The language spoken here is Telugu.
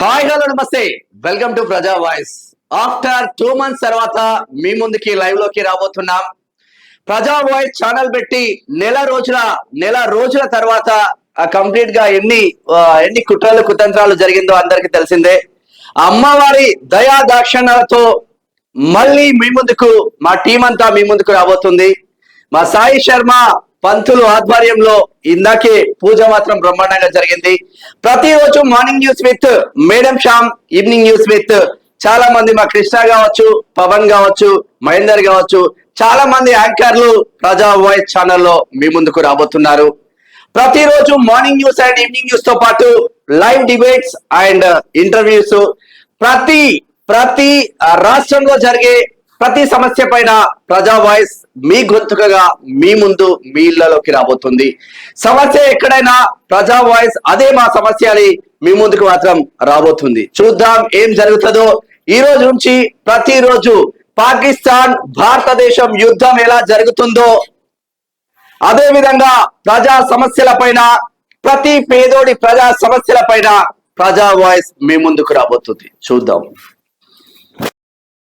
హాయ్ హలో నమస్తే. Welcome to Praja voice after two months తర్వాత మీ ముందుకి లైవ్లోకి రాబోతున్నాం. ప్రజా వాయిస్ ఛానల్ పెట్టి నెల రోజుల నెల రోజుల తర్వాత కంప్లీట్గా ఎన్ని ఎన్ని కుట్రలు కుతంత్రాలు జరిగిందో అందరికి తెలిసిందే. అమ్మవారి దయా దాక్షణలతో మళ్ళీ మీ ముందుకు మా టీం అంతా మీ ముందుకు రాబోతుంది. మా సాయి శర్మ పంతులు ఆధ్వర్యంలో ఇందాకే పూజ మాత్రం బ్రహ్మాండంగా జరిగింది. ప్రతిరోజు morning news with madam Shyam evening news with చాలా మంది మా కృష్ణ కావచ్చు పవన్ కావచ్చు మహేందర్ కావచ్చు చాలా మంది యాంకర్లు ప్రజా వాయిస్ ఛానల్లో మీ ముందుకు రాబోతున్నారు. ప్రతిరోజు మార్నింగ్ న్యూస్ అండ్ ఈవినింగ్ న్యూస్తో పాటు లైవ్ డిబేట్స్ అండ్ ఇంటర్వ్యూస్. ప్రతి ప్రతి రాష్ట్రంలో జరిగే ప్రతి సమస్య పైన ప్రజా వాయిస్ మీ గొంతుకగా మీ ముందు మీ ఇళ్ళలోకి రాబోతుంది. సమస్య ఎక్కడైనా ప్రజా వాయిస్ అదే మా సమస్య అని మీ ముందుకు మాత్రం రాబోతుంది. చూద్దాం ఏం జరుగుతుందో. ఈ రోజు నుంచి ప్రతిరోజు పాకిస్తాన్ భారతదేశం యుద్ధం ఎలా జరుగుతుందో అదే విధంగా ప్రజా సమస్యల పైన ప్రతి పేదోడి ప్రజా సమస్యల పైన ప్రజా వాయిస్ మీ ముందుకు రాబోతుంది. చూద్దాం.